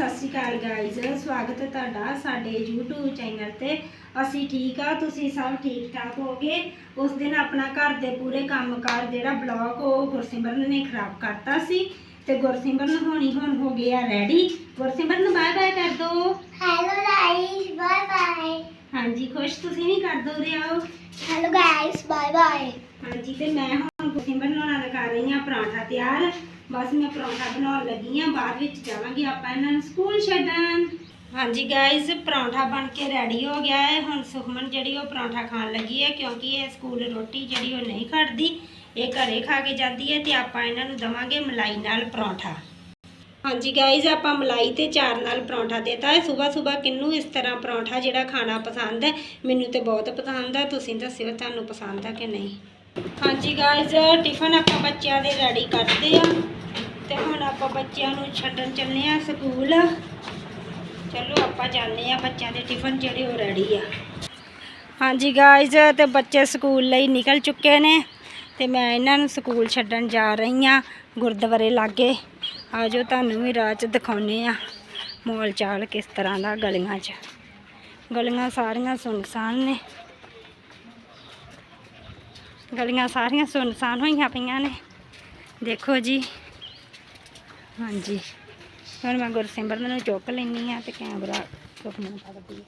ਸਤਿ ਸ਼੍ਰੀ ਅਕਾਲ ਗਾਇਜ਼ ਸਵਾਗਤ ਹੈ ਤੁਹਾਡਾ ਸਾਡੇ YouTube ਚੈਨਲ ਤੇ। ਅਸੀਂ ਠੀਕ ਆ ਤੁਸੀਂ ਸਭ ਠੀਕ ਠਾਕ ਹੋਗੇ ਉਸ ਦਿਨ ਆਪਣਾ ਘਰ ਦੇ ਪੂਰੇ ਕੰਮਕਾਰ ਜਿਹੜਾ ਬਲੌਗ ਉਹ ਗੁਰਸਿਮਰਨ ਨੇ ਖਰਾਬ ਕਰਤਾ ਸੀ। ਤੇ ਗੁਰਸਿਮਰਨ ਹੋਣੀ ਹੁਣ ਹੋ ਗਿਆ ਰੈਡੀ ਗੁਰਸਿਮਰਨ ਬਾਏ ਬਾਏ ਕਰ ਦੋ। Hello guys, bye bye. ਹਾਂਜੀ ਖੁਸ਼ ਤੁਸੀਂ ਵੀ ਕਰ ਦੋ ਰਿਆਓ Hello guys, bye bye. ਹਾਂਜੀ ਤੇ ਮੈਂ ਹੁਣ ਗੁਰਸਿਮਰਨ ਦਾ ਕਰ ਰਹੀ ਹਾਂ ਪਰਾਂਠਾ ਤਿਆਰ। ਬਸ ਮੈਂ ਪਰੌਂਠਾ ਬਣਾਉਣ ਲੱਗੀ ਹਾਂ, ਬਾਅਦ ਵਿੱਚ ਜਾਵਾਂਗੇ ਆਪਾਂ ਇਹਨਾਂ ਨੂੰ ਸਕੂਲ ਛੱਡਣ। ਹਾਂਜੀ ਗਾਇਜ਼ ਪਰੌਂਠਾ ਬਣ ਕੇ ਰੈਡੀ ਹੋ ਗਿਆ ਹੈ। ਹੁਣ ਸੁਖਮਨ ਜਿਹੜੀ ਉਹ ਪਰੌਂਠਾ ਖਾਣ ਲੱਗੀ ਹੈ, ਕਿਉਂਕਿ ਇਹ ਸਕੂਲ ਰੋਟੀ ਜਿਹੜੀ ਉਹ ਨਹੀਂ ਖੜਦੀ, ਇਹ ਘਰੇ ਖਾ ਕੇ ਜਾਂਦੀ ਹੈ ਤੇ ਆਪਾਂ ਇਹਨਾਂ ਨੂੰ ਦਵਾਂਗੇ ਮਲਾਈ ਨਾਲ ਪਰੌਂਠਾ। ਹਾਂਜੀ ਗਾਇਜ਼ ਆਪਾਂ ਮਲਾਈ ਤੇ ਚਾਰ ਨਾਲ ਪਰੌਂਠਾ ਦੇਤਾ ਹੈ। ਸਵੇਰ ਸਵੇਰ ਕਿੰਨੂੰ ਇਸ ਤਰ੍ਹਾਂ ਪਰੌਂਠਾ ਜਿਹੜਾ ਖਾਣਾ ਪਸੰਦ ਹੈ, ਮੈਨੂੰ ਤੇ ਬਹੁਤ ਪਸੰਦ ਹੈ। ਤੁਸੀਂ ਦੱਸਿਓ, ਤੁਹਾਨੂੰ ਪਸੰਦ ਹੈ ਕਿ ਨਹੀਂ? ਹਾਂਜੀ ਗਾਇਜ਼ ਟਿਫਨ ਆਪਾਂ ਬੱਚਿਆਂ ਦੇ ਰੈਡੀ ਕਰਦੇ ਆ। ਤੇ ਹੁਣ ਆਪਾਂ ਬੱਚਿਆਂ ਨੂੰ ਛੱਡਣ ਚੱਲੇ ਆ ਸਕੂਲ। ਚਲੋ ਆਪਾਂ ਜਾਂਦੇ ਆ, ਬੱਚਿਆਂ ਦੇ ਟਿਫਨ ਜਿਹੜੇ ਉਹ ਰੈਡੀ ਆ। ਹਾਂਜੀ ਗਾਇਜ਼ ਤੇ ਬੱਚੇ ਸਕੂਲ ਲਈ ਨਿਕਲ ਚੁੱਕੇ ਨੇ। ਤੇ ਮੈਂ ਇਹਨਾਂ ਨੂੰ ਸਕੂਲ ਛੱਡਣ ਜਾ ਰਹੀ ਆ ਗੁਰਦੁਆਰੇ ਲਾਗੇ। ਆਜੋ ਤੁਹਾਨੂੰ ਵੀ ਰਾਹ 'ਚ ਦਿਖਾਉਨੇ ਆ ਮੋਲ ਚਾਲ ਕਿਸ ਤਰ੍ਹਾਂ ਦਾ ਗਲੀਆਂ 'ਚ। ਗਲੀਆਂ ਸਾਰੀਆਂ ਸੁਨਸਾਨ ਨੇ। ਗਲੀਆਂ ਸਾਰੀਆਂ ਸੁਨਸਾਨ ਹੋਈਆਂ ਪਈਆਂ ਨੇ ਦੇਖੋ ਜੀ ਹਾਂਜੀ ਹੁਣ ਮੈਂ ਗੁਰਸਿਮਰਨ ਨੂੰ ਚੁੱਕ ਲੈਣੀ ਆ ਤੇ ਕੈਮਰਾ ਚੁੱਕਣਾ ਫੜਦੀ ਆ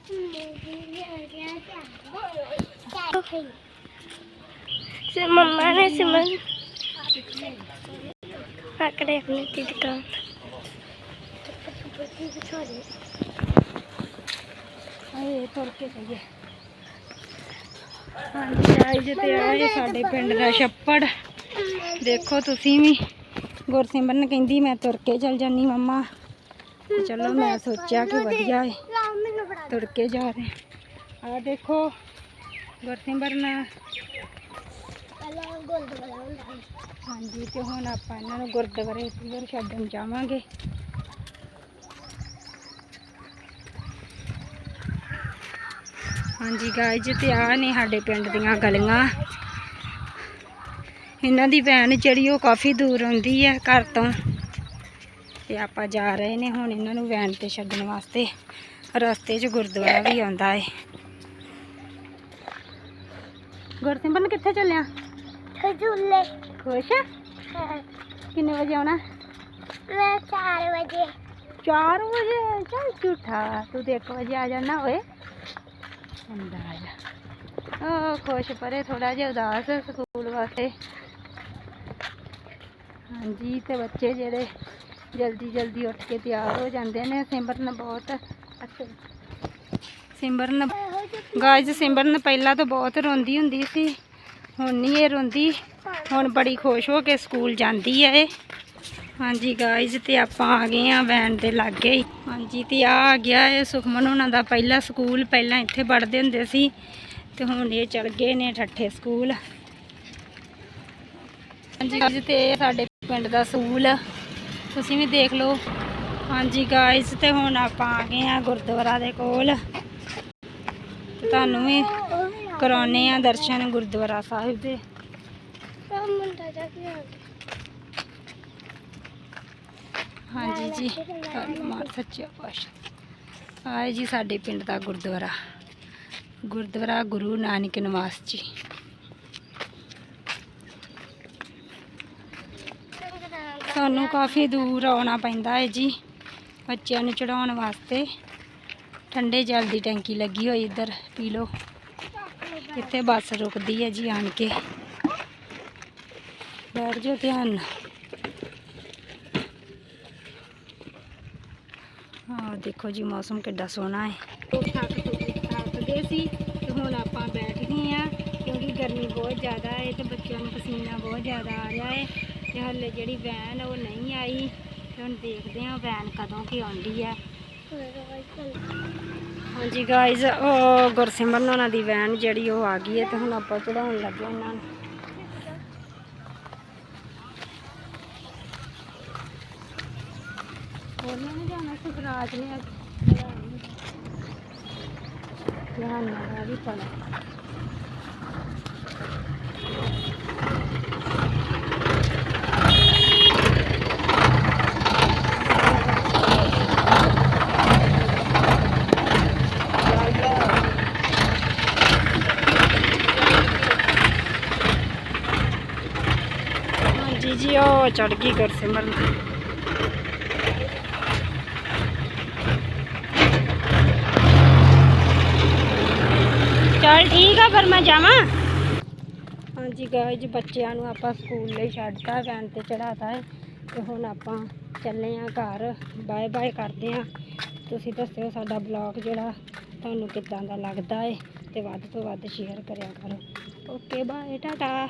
ਸੇ ਮੰਮਾ ਨੇ ਸਿਮਨ ਆਕੜੇ ਆਪਣੀ ਦੀ ਦੁਕਾਨ ਆਏ ਤੁਰ ਕੇ ਜਾਈਏ ਹਾਂਜੀ ਆਈਜ ਤੇ ਆਏ ਸਾਡੇ ਪਿੰਡ ਦਾ ਛੱਪੜ। ਦੇਖੋ ਤੁਸੀਂ ਵੀ, ਗੁਰਸਿਮਰਨ ਕਹਿੰਦੀ, ਮੈਂ ਤੁਰ ਕੇ ਚੱਲ ਜਾਨੀ ਮੰਮਾ। ਚਲੋ ਮੈਂ ਸੋਚਿਆ ਕਿ ਵਧੀਆ ਹੈ ਤੁਰ ਕੇ ਜਾ ਰਹੇ ਆ ਦੇਖੋ, ਗੁਰਸਿਮਰਨ। ਹਾਂਜੀ, ਤੇ ਹੁਣ ਆਪਾਂ ਇਹਨਾਂ ਨੂੰ ਗੁਰਦੁਆਰੇ ਫਿਰ ਛੱਡਣ ਜਾਵਾਂਗੇ। ਹਾਂਜੀ ਗਾਇ ਜੀ ਤੇ ਆ ਨੇ ਸਾਡੇ ਪਿੰਡ ਦੀਆਂ ਗਲੀਆਂ। ਇਹਨਾਂ ਦੀ ਵੈਨ ਜਿਹੜੀ ਉਹ ਕਾਫੀ ਦੂਰ ਆਉਂਦੀ ਹੈ ਘਰ ਤੋਂ। ਤੇ ਆਪਾਂ ਜਾ ਰਹੇ ਨੇ ਹੁਣ ਇਹਨਾਂ ਨੂੰ ਵੈਨ ਤੇ ਛੱਡਣ ਵਾਸਤੇ। ਰਸਤੇ 'ਚ ਗੁਰਦੁਆਰਾ ਵੀ ਆਉਂਦਾ ਏ। ਗੁਰਸਿਮਰਨ ਕਿੱਥੇ ਚੱਲਿਆ? ਖਜੂਲੇ। ਖੁਸ਼ ਕਿੰਨੇ ਵਜੇ ਆਉਣਾ? ਮੈਂ 4 ਵਜੇ। 4 ਵਜੇ? ਚੱਲ ਝੂਠਾ ਤੂੰ 1 ਵਜੇ ਆ ਜਾਣਾ ਓਏ। ਅੰਦਰ ਆ ਉਹ ਖੁਸ਼ ਪਰੇ ਥੋੜਾ ਜਿਹਾ ਉਦਾਸ ਸਕੂਲ ਵਾਸਤੇ। ਹਾਂਜੀ, ਤੇ ਬੱਚੇ ਜਿਹੜੇ ਜਲਦੀ ਜਲਦੀ ਉੱਠ ਕੇ ਤਿਆਰ ਹੋ ਜਾਂਦੇ ਨੇ। ਸਿਮਰਨ ਬਹੁਤ ਅੱਛਾ। ਸਿਮਰਨ ਗਾਇਜ਼ ਸਿਮਰਨ ਪਹਿਲਾਂ ਤਾਂ ਬਹੁਤ ਰੋਂਦੀ ਹੁੰਦੀ ਸੀ। ਹੁਣ ਨਹੀਂ ਇਹ ਰੋਂਦੀ। ਹੁਣ ਬੜੀ ਖੁਸ਼ ਹੋ ਕੇ ਸਕੂਲ ਜਾਂਦੀ ਹੈ ਇਹ। ਹਾਂਜੀ ਗਾਇਜ਼ ਤੇ ਆਪਾਂ ਆ ਗਏ ਆ ਵੈਨ ਦੇ ਲਾਗੇ ਹੀ। ਹਾਂਜੀ, ਤੇ ਆ ਆ ਗਿਆ ਇਹ ਸੁਖਮਨ ਉਹਨਾਂ ਦਾ ਪਹਿਲਾ ਸਕੂਲ। ਪਹਿਲਾਂ ਇੱਥੇ ਪੜ੍ਹਦੇ ਹੁੰਦੇ ਸੀ ਤੇ ਹੁਣ ਇਹ ਚਲ ਗਏ ਨੇ ਠੱਠੇ ਸਕੂਲ। ਹਾਂਜੀ ਗਾਇਜ਼ ਤੇ ਸਾਡੇ ਪਿੰਡ ਦਾ ਸਕੂਲ। ਤੁਸੀਂ ਵੀ ਦੇਖ ਲਓ। ਹਾਂਜੀ ਗਾਇਜ਼ ਤੇ ਹੁਣ ਆਪਾਂ ਆ ਗਏ ਆ ਗੁਰਦੁਆਰਾ ਦੇ ਕੋਲ। ਤੁਹਾਨੂੰ ਵੀ ਕਰਾਉਨੇ ਆ ਦਰਸ਼ਨ ਗੁਰਦੁਆਰਾ ਸਾਹਿਬ ਦੇ। ਮੁੰਡਾ ਜਾ ਕੇ ਹਾਂਜੀ ਜੀ। ਮਾਨ ਸੱਚਾ ਪਾਤਸ਼ਾਹ ਆਏ ਜੀ ਸਾਡੇ ਪਿੰਡ ਦਾ ਗੁਰਦੁਆਰਾ। ਗੁਰਦੁਆਰਾ ਗੁਰੂ ਨਾਨਕ ਨਿਵਾਸ ਜੀ। ਸਾਨੂੰ ਕਾਫੀ ਦੂਰ ਆਉਣਾ ਪੈਂਦਾ ਹੈ ਜੀ, ਬੱਚਿਆਂ ਨੂੰ ਚੜਾਉਣ ਵਾਸਤੇ। ਠੰਡੇ ਜਲ ਦੀ ਟੈਂਕੀ ਲੱਗੀ ਹੋਈ ਇੱਧਰ, ਪੀ ਲਓ। ਇੱਥੇ ਬੱਸ ਰੁਕਦੀ ਹੈ ਜੀ ਆਣ ਕੇ। ਬੈਠ ਜਾਓ ਧਿਆਨ ਨਾਲ। ਹਾਂ, ਦੇਖੋ ਜੀ, ਮੌਸਮ ਕਿੱਡਾ ਸੋਹਣਾ ਹੈ। ਥੱਕ ਗਏ ਸੀ, ਤੇ ਹੁਣ ਆਪਾਂ ਬੈਠ ਗਏ ਆ ਕਿਉਂਕਿ ਗਰਮੀ ਬਹੁਤ ਜ਼ਿਆਦਾ ਹੈ ਤੇ ਬੱਚਿਆਂ ਨੂੰ ਪਸੀਨਾ ਬਹੁਤ ਜ਼ਿਆਦਾ ਆ ਰਿਹਾ ਹੈ। ਤੇ ਹਾਲੇ ਜਿਹੜੀ ਵੈਨ ਉਹ ਨਹੀਂ ਆਈ। ਤੇ ਹੁਣ ਦੇਖਦੇ ਆ ਵੈਨ ਕਦੋਂ ਕੀ ਆਉਂਦੀ ਹੈ ਹਾਂਜੀ ਗਾਇਜ਼ ਉਹ ਗੁਰਸਿਮਰਨ ਉਹਨਾਂ ਦੀ ਵੈਨ ਜਿਹੜੀ ਉਹ ਆ ਗਈ ਹੈ, ਤੇ ਹੁਣ ਆਪਾਂ ਚੜਾਉਣ ਲੱਗੇ ਉਹਨਾਂ ਨੂੰ। ਉਹਨੇ ਨਹੀਂ ਜਾਣਾ ਸੁਖਰਾਜ ਨੇ ਅੱਜ ਧਿਆਨ ਨਾਲ ਆ ਵੀ ਆ ਫਿਰ ਮੈਂ ਜਾਵਾਂ? ਹਾਂਜੀ ਗਾਇਜ ਬੱਚਿਆਂ ਨੂੰ ਆਪਾਂ ਸਕੂਲ ਲਈ ਛੱਡਤਾ ਵੈਨ ਤੇ ਚੜਾਤਾ ਹੈ ਤੇ ਹੁਣ ਆਪਾਂ ਚੱਲੇ ਆ ਘਰ। ਬਾਏ ਬਾਏ ਕਰਦੇ ਆ। ਤੁਸੀਂ ਦੱਸਿਓ ਸਾਡਾ ਬਲੌਗ ਜਿਹੜਾ ਤੁਹਾਨੂੰ ਕਿੱਦਾਂ ਦਾ ਲੱਗਦਾ ਹੈ ਤੇ ਵੱਧ ਤੋਂ ਵੱਧ ਸ਼ੇਅਰ ਕਰਿਆ ਕਰੋ। Okay bye tata.